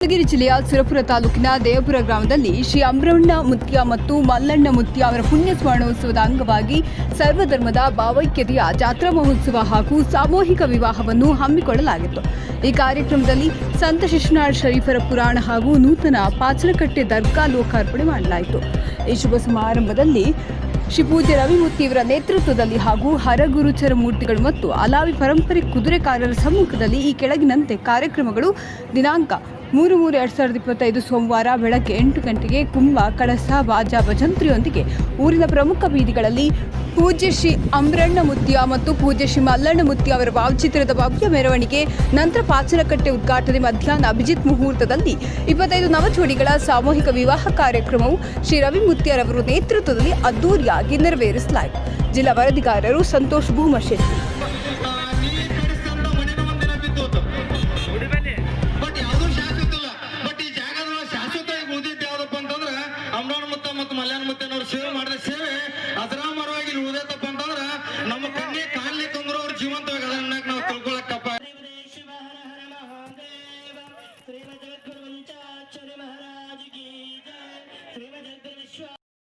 ಯಾದಗಿರಿ ಜಿಲ್ಲೆಯ ಸುರಪುರ ತಾಲೂಕಿನ ದೇವಪುರ ಗ್ರಾಮದಲ್ಲಿ ಶ್ರೀ ಅಮ್ರಣ್ಣ ಮುತ್ಯ ಮತ್ತು ಮಲ್ಲಣ್ಣ ಮುತ್ಯ ಅವರ ಪುಣ್ಯ ಸ್ಮರಣೋತ್ಸವದ ಅಂಗವಾಗಿ ಸರ್ವಧರ್ಮದ ಭಾವೈಕ್ಯತೆಯ ಜಾತ್ರಾ ಮಹೋತ್ಸವ ಹಾಗೂ ಸಾಮೂಹಿಕ ವಿವಾಹವನ್ನು ಹಮ್ಮಿಕೊಳ್ಳಲಾಗಿತ್ತು. ಈ ಕಾರ್ಯಕ್ರಮದಲ್ಲಿ ಸಂತ ಶಿಶುನಾಳ್ ಶರೀಫರ ಪುರಾಣ ಹಾಗೂ ನೂತನ ಪಾಚರಕಟ್ಟೆ ದರ್ಗಾ ಲೋಕಾರ್ಪಣೆ ಮಾಡಲಾಯಿತು. ಈ ಶುಭ ಸಮಾರಂಭದಲ್ಲಿ ಶ್ರೀ ಪೂಜ್ಯ ರವಿಮೂರ್ತಿಯವರ ನೇತೃತ್ವದಲ್ಲಿ ಹಾಗೂ ಹರಗುರುಚರ ಮೂರ್ತಿಗಳು ಮತ್ತು ಅಲಾವಿ ಪರಂಪರೆ ಕುದುರೆಕಾರರ ಸಮ್ಮುಖದಲ್ಲಿ ಈ ಕೆಳಗಿನಂತೆ ಕಾರ್ಯಕ್ರಮಗಳು ದಿನಾಂಕ ಮೂರು ಮೂರು ಎರಡು ಸಾವಿರದ ಇಪ್ಪತ್ತೈದು ಸೋಮವಾರ ಬೆಳಗ್ಗೆ ಎಂಟು ಗಂಟೆಗೆ ಕುಂಭ, ಕಳಸ, ಬಾಜ, ಭಜಂತ್ರಿಯೊಂದಿಗೆ ಊರಿನ ಪ್ರಮುಖ ಬೀದಿಗಳಲ್ಲಿ ಪೂಜ್ಯ ಶ್ರೀ ಅಮ್ರಣ್ಣ ಮುತ್ಯ ಮತ್ತು ಪೂಜ್ಯ ಶ್ರೀ ಮಲ್ಲಣ್ಣ ಮುತ್ಯ ಅವರ ಭಾವಚಿತ್ರದ ಭವ್ಯ ಮೆರವಣಿಗೆ ನಂತರ ಪಾಚನಕಟ್ಟೆ ಉದ್ಘಾಟನೆ ಮಧ್ಯಾಹ್ನ ಅಭಿಜಿತ್ ಮುಹೂರ್ತದಲ್ಲಿ ಇಪ್ಪತ್ತೈದು ನವಜೋಡಿಗಳ ಸಾಮೂಹಿಕ ವಿವಾಹ ಕಾರ್ಯಕ್ರಮವು ಶ್ರೀ ರವಿ ಮುತ್ಯರವರ ನೇತೃತ್ವದಲ್ಲಿ ಅದ್ದೂರಿಯಾಗಿ ನೆರವೇರಿಸಲಾಯಿತು. ಜಿಲ್ಲಾ ವರದಿಗಾರರು ಸಂತೋಷ್ ಭೂಮಶೆಟ್ಟಿ ಮುತ್ತ ಮಲ್ಯಾಣ ಮತ್ತೆ ಸೇವೆ ಮಾಡಿದ ಸೇವೆ ಅಜರಾಮರವಾಗಿ ಉದಯ ಉಳಿದೈತಪ್ಪ